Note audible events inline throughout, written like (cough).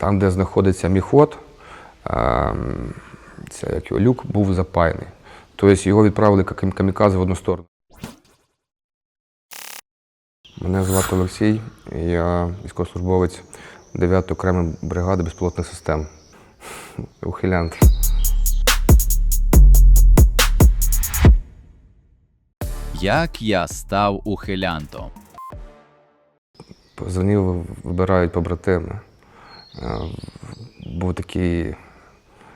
Там, де знаходиться міхот, це як його люк був запаяний. Тобто його відправили як кам- камікадзе в одну сторону. Мене звати Олексій, я військовослужбовець 9-ї окремої бригади безпілотних систем. Ухилянт. Як я став ухилянтом? Позвонив, вибирають побратими. Е, Був такий,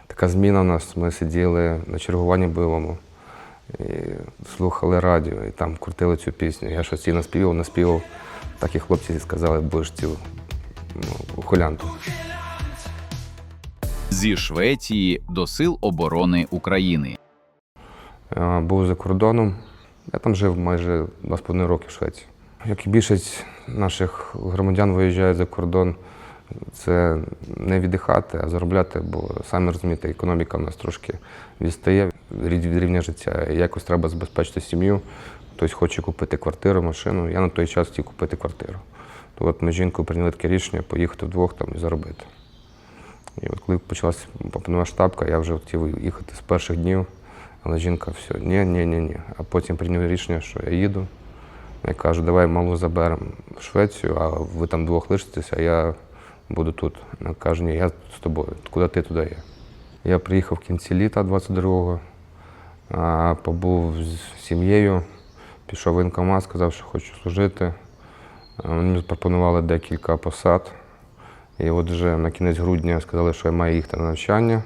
така зміна у нас. Ми сиділи на чергуванні бойовому і слухали радіо, і там крутили цю пісню. Я щось її наспівав, наспівав. Так і хлопці сказали, будеш цю ну, ухилянту. Зі Швеції до Сил оборони України. Е, Був за кордоном. Я там жив майже два з половиною роки в Швеції. Як і більшість наших громадян виїжджають за кордон, це не віддихати, а заробляти, бо самі розумієте, економіка в нас трошки відстає від рівня життя. Якось треба забезпечити сім'ю. Хтось хоче купити квартиру, машину. Я на той час хотів купити квартиру. То от ми з жінкою прийняли таке рішення поїхати вдвох там і заробити. І от коли почалася повномасштабка, я вже хотів їхати з перших днів. Але жінка все, ні, ні, ні, ні. А потім прийняв рішення, що я їду. Я кажу, давай малу заберемо в Швецію, а ви там двох лишитеся, а я буду тут. Вона каже, ні, я з тобою. Куди ти туди я. Я приїхав в кінці літа 22-го, побув з сім'єю, пішов в воєнкомат, сказав, що хочу служити. Мені запропонували декілька посад. І от вже на кінець грудня сказали, що я маю їхати на навчання.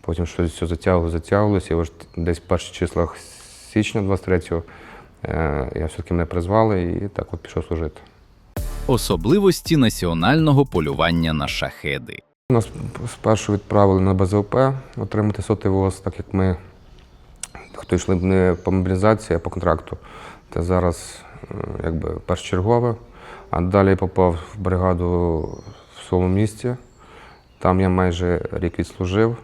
Потім щось все затягувалося, затягувалося. І ось десь в перших числах січня 23-го е, я все-таки мене призвали і так от пішов служити. Особливості національного полювання на шахеди. Нас спершу відправили на БЗОП отримати сотий ВОЗ, так як ми, хто йшли б не по мобілізації, а по контракту. Це зараз е, якби першочергове. А далі попав в бригаду в своєму місті. Там я майже рік відслужив.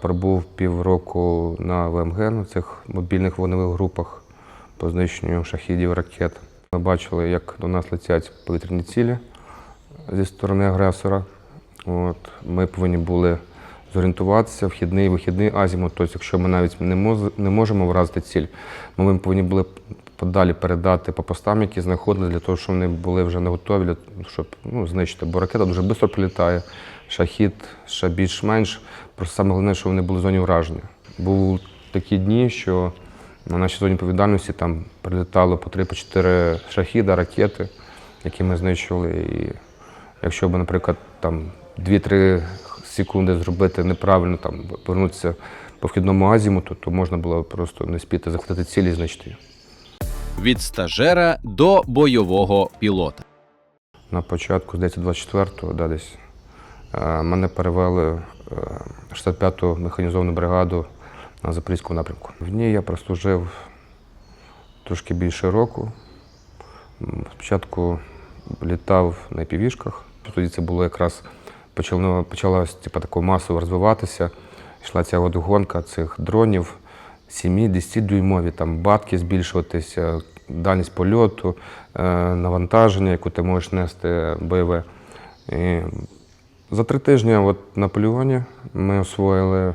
Пробув півроку на ВМГ, на цих мобільних вогневих групах по знищенню шахідів ракет. Ми бачили, як до нас летять повітряні цілі зі сторони агресора. От, ми повинні були зорієнтуватися, вхідний і вихідний азімут. Тобто, якщо ми навіть не, моз- не можемо вразити ціль, ми повинні були подалі передати по постам, які знаходили, для того, щоб вони були вже не готові, щоб ну, знищити. Бо ракета дуже швидко прилітає, шахід ще більш-менш. Просто саме головне, що вони були в зоні враження. Були такі дні, що на нашій зоні відповідальності там прилітало по 3-4 шахіда, ракети, які ми знищували. І якщо б, наприклад, там 2-3 секунди зробити неправильно, там повернутися по вхідному азімуту, то можна було просто не спіти захватити цілі і знищити. Від стажера до бойового пілота. На початку, здається, 24-го, да, десь, е, мене перевели е, в 65-ту механізовану бригаду на Запорізькому напрямку. В ній я прослужив трошки більше року. Спочатку літав на півішках, тоді це було якраз почало, типу, тако масово розвиватися. Йшла ця от гонка цих дронів 7-10 дюймові, там батки збільшуватися, дальність польоту, е, навантаження, яку ти можеш нести бойове. І за три тижні от на полігоні ми освоїли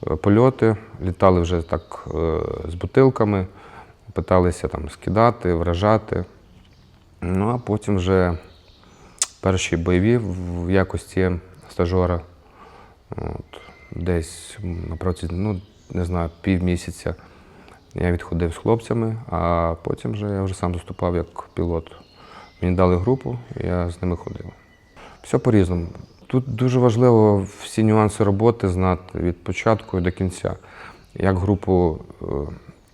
польоти, літали вже так е, з бутилками, питалися там скидати, вражати. Ну а потім вже перші бойові в якості стажера. От, десь на протязі, ну, не знаю, півмісяця я відходив з хлопцями, а потім вже я вже сам доступав як пілот. Мені дали групу, я з ними ходив. Все по-різному. Тут дуже важливо всі нюанси роботи знати від початку до кінця. Як групу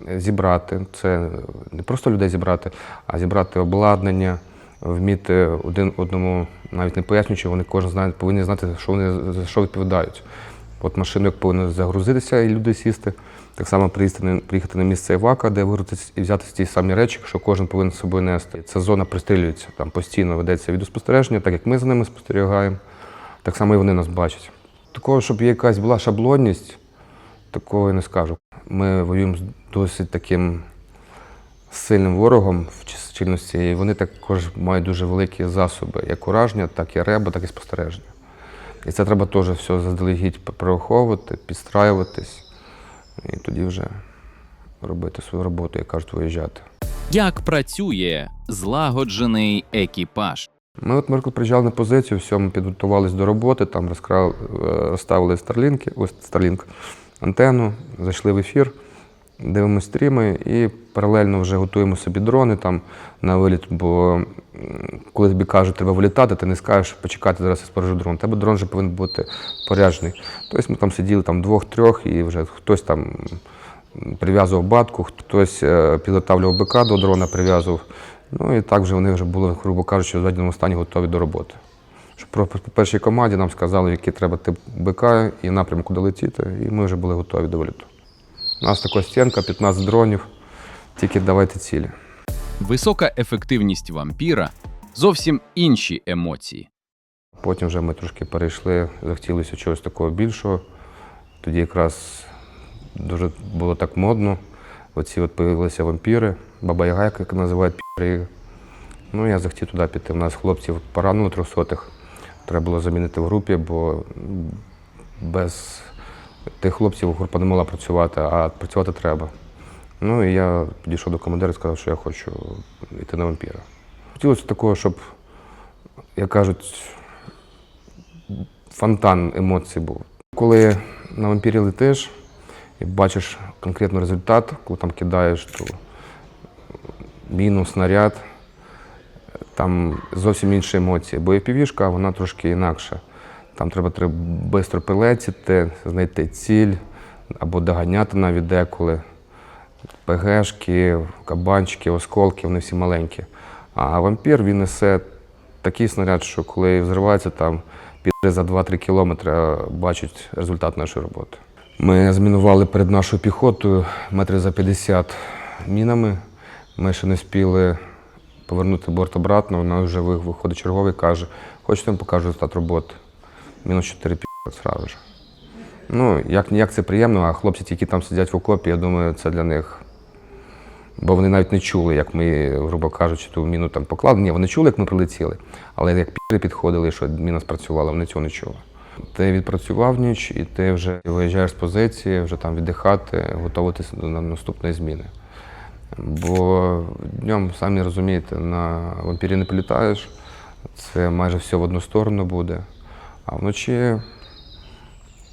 е, зібрати, це не просто людей зібрати, а зібрати обладнання, вміти один одному, навіть не пояснюючи, вони кожен знає, повинні знати, що вони за що відповідають. От машину як повинна загрузитися і люди сісти. Так само приїхати приїхати на місце Івака, де вигрузитися і взяти ті самі речі, що кожен повинен з собою нести. Ця зона пристрілюється, там постійно ведеться відеоспостереження, так як ми за ними спостерігаємо, так само і вони нас бачать. Такого, щоб якась була шаблонність, такого я не скажу. Ми воюємо з досить таким сильним ворогом в чисельності, і вони також мають дуже великі засоби, як ураження, так і реба, так і спостереження. І це треба теж все заздалегідь прораховувати, підстраюватись, і тоді вже робити свою роботу, як кажуть, виїжджати. Як працює злагоджений екіпаж? Ми от, наприклад, приїжджали на позицію, все, ми підготувалися до роботи, там е, розставили старлінки, ось старлінк, антенну, зайшли в ефір, дивимося стріми і паралельно вже готуємо собі дрони там на виліт, бо коли тобі кажуть, треба вилітати, ти не скажеш, почекати, зараз я спорожу дрон. Тебе дрон вже повинен бути поряджений. Тобто ми там сиділи там двох-трьох, і вже хтось там прив'язував батку, хтось е, підготавлював БК до дрона, прив'язував. Ну і так вже вони вже були, грубо кажучи, в зведеному стані готові до роботи. Про- по першій команді нам сказали, який треба тип БК і напрям, куди летіти, і ми вже були готові до виліту. У нас така стінка, 15 дронів, тільки давайте цілі. Висока ефективність вампіра зовсім інші емоції. Потім вже ми трошки перейшли, захотілося чогось такого більшого. Тоді якраз дуже було так модно. Оці от появилися вампіри, баба Яга, як називають піри. Ну, я захотів туди піти. У нас хлопців поранило трьохсотих. Треба було замінити в групі, бо без тих хлопців група не могла працювати, а працювати треба. Ну і я підійшов до командира і сказав, що я хочу йти на вампіра. Хотілося такого, щоб, як кажуть, фонтан емоцій був. Коли на вампірі летиш і бачиш конкретний результат, коли там кидаєш ту міну, снаряд, там зовсім інші емоції. Бо FPV-шка, вона трошки інакша. Там треба швидко прилетіти, знайти ціль або доганяти навіть деколи. ПГшки, кабанчики, осколки, вони всі маленькі. А вампір він несе такий снаряд, що коли взривається там під за 2-3 кілометри, а бачать результат нашої роботи. Ми змінували перед нашою піхотою метрів за 50 мінами. Ми ще не встигли повернути борт обратно. Вона вже виходить черговий каже, хочете я покажу результат роботи. Мінус 4 пі зразу ж. Ну, як ніяк це приємно, а хлопці, які там сидять в окопі, я думаю, це для них. Бо вони навіть не чули, як ми, грубо кажучи, ту міну там поклали. Ні, вони чули, як ми прилетіли, але як піри підходили, що міна спрацювала, вони цього не чули. Ти відпрацював ніч, і ти вже виїжджаєш з позиції, вже там віддихати, готуватися до наступної зміни. Бо днем, самі розумієте, на вампірі не політаєш, це майже все в одну сторону буде. А вночі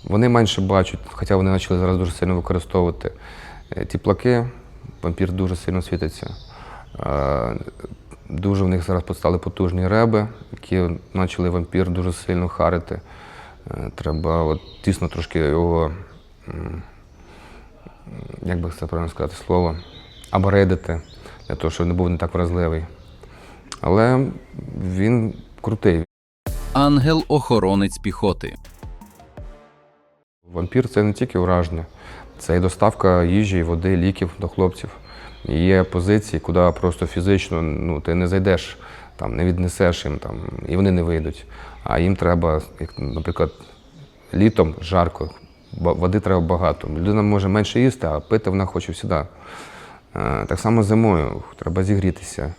вони менше бачать, хоча вони почали зараз дуже сильно використовувати е, ті плаки. Вампір дуже сильно світиться. Е, Дуже в них зараз стали потужні реби, які почали вампір дуже сильно харити. Е, Треба от, тісно трошки його, як би це правильно сказати слово, аборейдити, для того, щоб не був не так вразливий. Але він крутий. Ангел-охоронець піхоти. Вампір це не тільки ураження, це і доставка їжі, води, ліків до хлопців. Є позиції, куди просто фізично ну, ти не зайдеш, там, не віднесеш їм, там, і вони не вийдуть. А їм треба, як, наприклад, літом жарко, води треба багато. Людина може менше їсти, а пити вона хоче всюди. Е, Так само зимою треба зігрітися.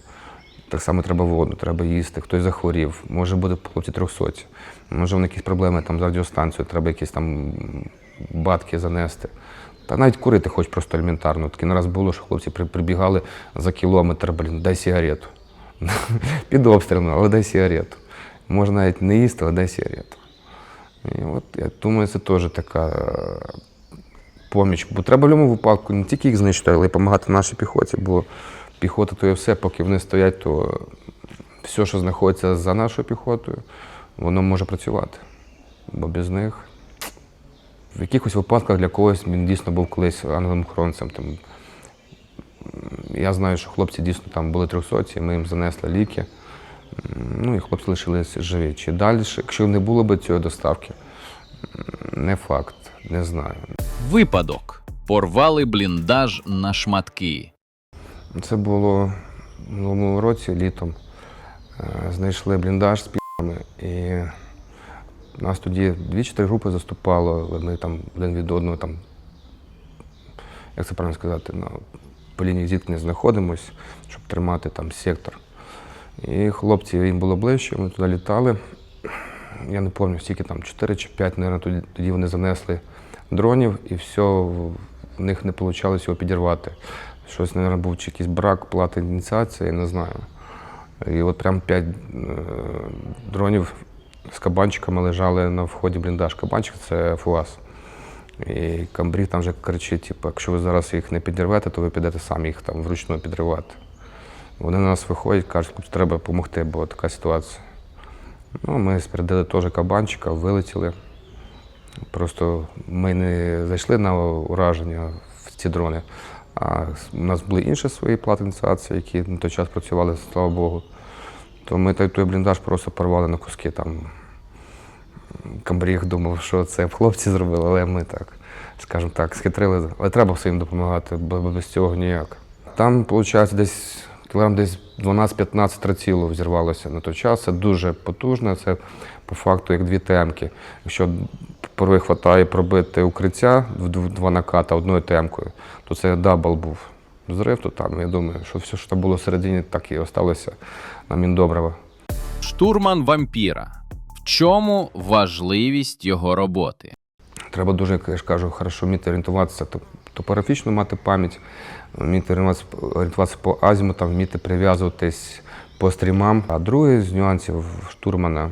Так само треба воду, треба їсти, хтось захворів, може бути хлопці трьохсоті, може в якісь проблеми там з радіостанцією, треба якісь там батки занести. Та навіть курити хоч просто елементарно. Таке раз було, що хлопці прибігали за кілометр, блін, дай сигарету. (laughs) Під обстрілом, але дай сигарету. Можна навіть не їсти, але дай сигарету. І от я думаю, це теж така поміч. Бо треба в будь-якому випадку не тільки їх знищити, але й допомагати нашій піхоті. Бо піхота то є все, поки вони стоять, то все, що знаходиться за нашою піхотою, воно може працювати. Бо без них в якихось випадках для когось він дійсно був колись ангелом-охоронцем. Я знаю, що хлопці дійсно там були трьохсоті, ми їм занесли ліки. Ну і хлопці лишилися живі. Чи далі, якщо не було б цієї доставки, не факт, не знаю. Випадок. Порвали бліндаж на шматки. Це було в минулому році, літом. Е, Знайшли бліндаж з пі***ми, і нас тоді дві-чотири групи заступало, але ми там один від одного там, як це правильно сказати, ну, по лінії зіткнення знаходимось, щоб тримати там сектор. І хлопці їм було ближче, ми туди літали. Я не пам'ятаю, скільки там, 4 чи 5, мабуть, тоді вони занесли дронів, і все, в них не вийшло його підірвати. Щось, мабуть, був чи якийсь брак плати ініціації, не знаю. І от прям 5 дронів з кабанчиками лежали на вході бліндаж. Кабанчик це ФУАЗ. І камбріг там вже кричить: типу, якщо ви зараз їх не підірвете, то ви підете самі їх там вручну підривати. Вони на нас виходять, кажуть, «Хлопці, треба допомогти, бо така ситуація. Ну, ми спередили теж кабанчика, вилетіли. Просто ми не зайшли на ураження в ці дрони. А у нас були інші свої плати ініціації, які на той час працювали, слава Богу. То ми той, той бліндаж просто порвали на куски. Там камбріг думав, що це хлопці зробили, але ми так, скажімо так, схитрили. Але треба всім допомагати, бо без цього ніяк. Там, виходить, десь кілограм десь 12-15 трацілу взірвалося на той час. Це дуже потужно. Це по факту як дві темки. Якщо порви хватає пробити укриття в два наката одною темкою, то це дабл був. Взрив, то там, я думаю, що все, що було всередині, так і осталося на Міндобрива. Штурман вампіра. В чому важливість його роботи? Треба дуже, як я ж кажу, хорошо вміти орієнтуватися, топографічно мати пам'ять, вміти орієнтуватися, по азімутам, вміти прив'язуватись по стрімам. А другий з нюансів штурмана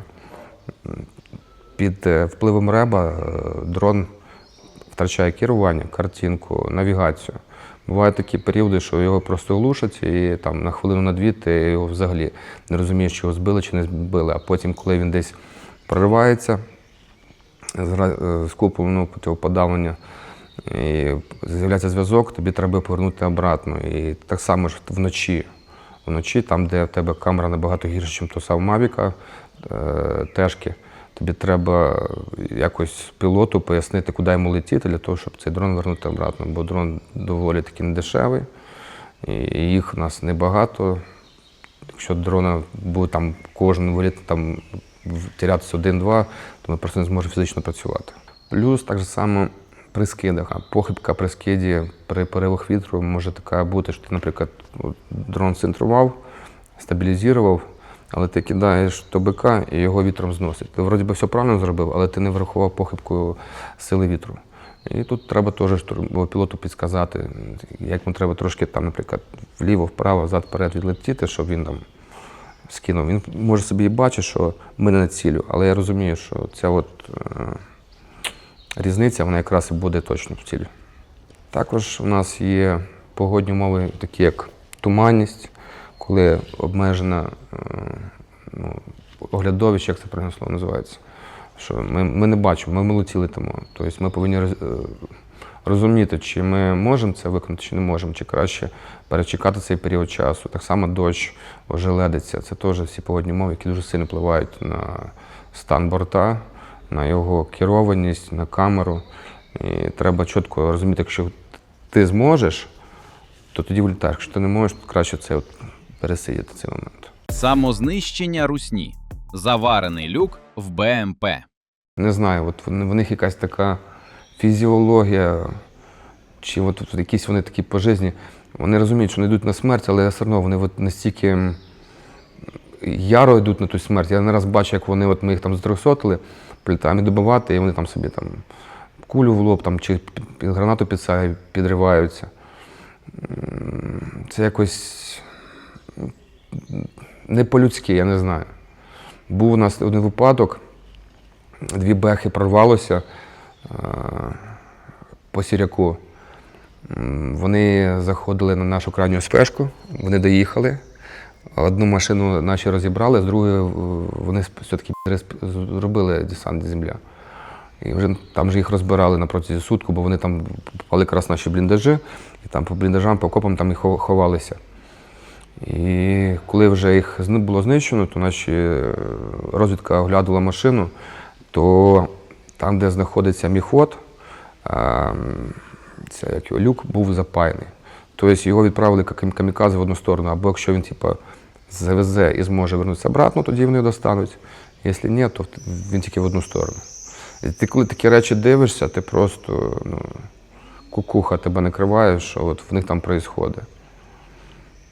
під е, впливом реба е, дрон втрачає керування, картинку, навігацію. Бувають такі періоди, що його просто глушать, і там на хвилину на дві ти його взагалі не розумієш, чи його збили чи не збили. А потім, коли він десь проривається, згра- е, з купом ну, противоподавлення, і з'являється зв'язок, тобі треба повернути обратно. І так само ж вночі. Вночі, там, де в тебе камера набагато гірша, ніж то сам Мавіка, тежки, тобі треба якось пілоту пояснити, куди йому летіти, для того, щоб цей дрон вернути обратно. Бо дрон доволі таки недешевий, і їх у нас небагато. Якщо дрона буде там кожен виліт там тірятися один-два, то ми просто не зможемо фізично працювати. Плюс так само при скидах. А похибка при скиді при поривах вітру може така бути, що ти, наприклад, дрон центрував, стабілізував, але ти кидаєш тобика і його вітром зносить. Ти вроді би все правильно зробив, але ти не врахував похибку сили вітру. І тут треба теж пілоту підказати, як йому треба трошки там, наприклад, вліво, вправо, взад, вперед відлетіти, щоб він там скинув. Він може собі і бачить, що ми не на цілю, але я розумію, що ця от е, різниця вона якраз і буде точно в цілі. Також у нас є погодні умови, такі як туманність, коли обмежена е, ну, оглядовище, як це правильне слово називається. Що ми, ми не бачимо, ми, ми тому. Тобто ми повинні е, розуміти, чи ми можемо це виконати, чи не можемо, чи краще перечекати цей період часу. Так само дощ, ожеледиця. Це теж всі погодні умови, які дуже сильно впливають на стан борта, на його керованість, на камеру. І треба чітко розуміти, якщо ти зможеш, то тоді влітаєш. Якщо ти не можеш, то краще це пересидіти цей момент. Самознищення русні. Заварений люк в БМП. Не знаю, от в них якась така фізіологія, чи от, от якісь вони такі пожизні. Вони розуміють, що не йдуть на смерть, але все одно вони от настільки яро йдуть на ту смерть. Я не раз бачу, як вони, от ми їх там здросотили, прилітаємо добивати, і вони там собі там кулю в лоб там, чи під, під підриваються. Це якось не по-людськи, я не знаю. Був у нас один випадок, дві бехи прорвалося е, по сіряку. Вони заходили на нашу крайню спешку, вони доїхали. Одну машину наші розібрали, з другою е, вони все-таки зробили десант земля. І вже там же їх розбирали на протязі сутку, бо вони там попали якраз наші бліндажі, і там по бліндажам, по окопам там і ховалися. І коли вже їх було знищено, то наші е, розвідка оглядувала машину, то там, де знаходиться міхот, ем, це як його люк був запаяний. Тобто його відправили як кам- камікадзе в одну сторону, або якщо він типу, завезе і зможе вернутися обратно, тоді вони достануть. Якщо ні, то він тільки в одну сторону. І ти коли такі речі дивишся, ти просто ну, кукуха тебе накриває, що от в них там відбувається.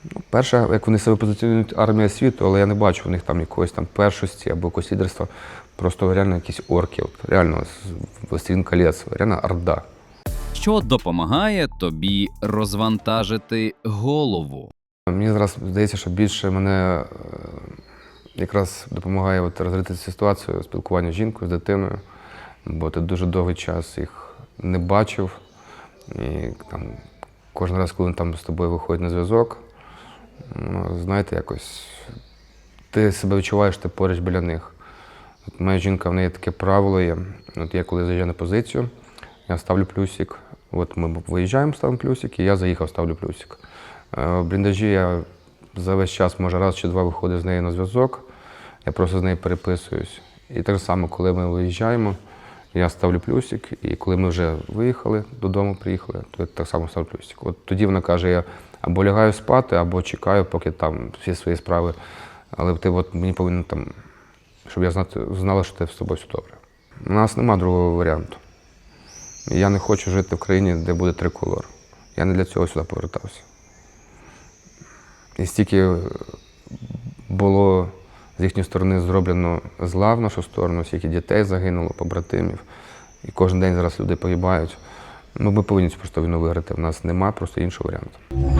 Ну, перше, як вони себе позиціонують армія світу, але я не бачу в них там якоїсь там першості або якогось лідерства. Просто реально якісь орки, от, реально «Властелин колець, реально орда. що допомагає тобі розвантажити голову. Мені зараз здається, що більше мене е, якраз допомагає от розрити ситуацію спілкування з жінкою, з дитиною, бо ти дуже довгий час їх не бачив. І там, кожен раз, коли вони там з тобою виходять на зв'язок, знаєте, якось ти себе відчуваєш, ти поруч біля них. От моя жінка, в неї таке правило є. От я коли заїжджаю на позицію, я ставлю плюсик. От ми виїжджаємо, ставимо плюсик, і я заїхав, ставлю плюсик. Е, В бліндажі я за весь час, може, раз чи два виходив з нею на зв'язок, я просто з нею переписуюсь. І так само, коли ми виїжджаємо, я ставлю плюсик, і коли ми вже виїхали додому, приїхали, то я так само ставлю плюсик. От тоді вона каже, я або лягаю спати, або чекаю, поки там всі свої справи. Але ти от мені повинен там, щоб я знати, знала, що ти з тобою все добре. У нас нема другого варіанту. Я не хочу жити в країні, де буде триколор. Я не для цього сюди повертався. І стільки було з їхньої сторони зроблено зла в нашу сторону, скільки дітей загинуло, побратимів. І кожен день зараз люди погибають. Ну, ми повинні цю просто війну виграти. У нас немає просто іншого варіанту.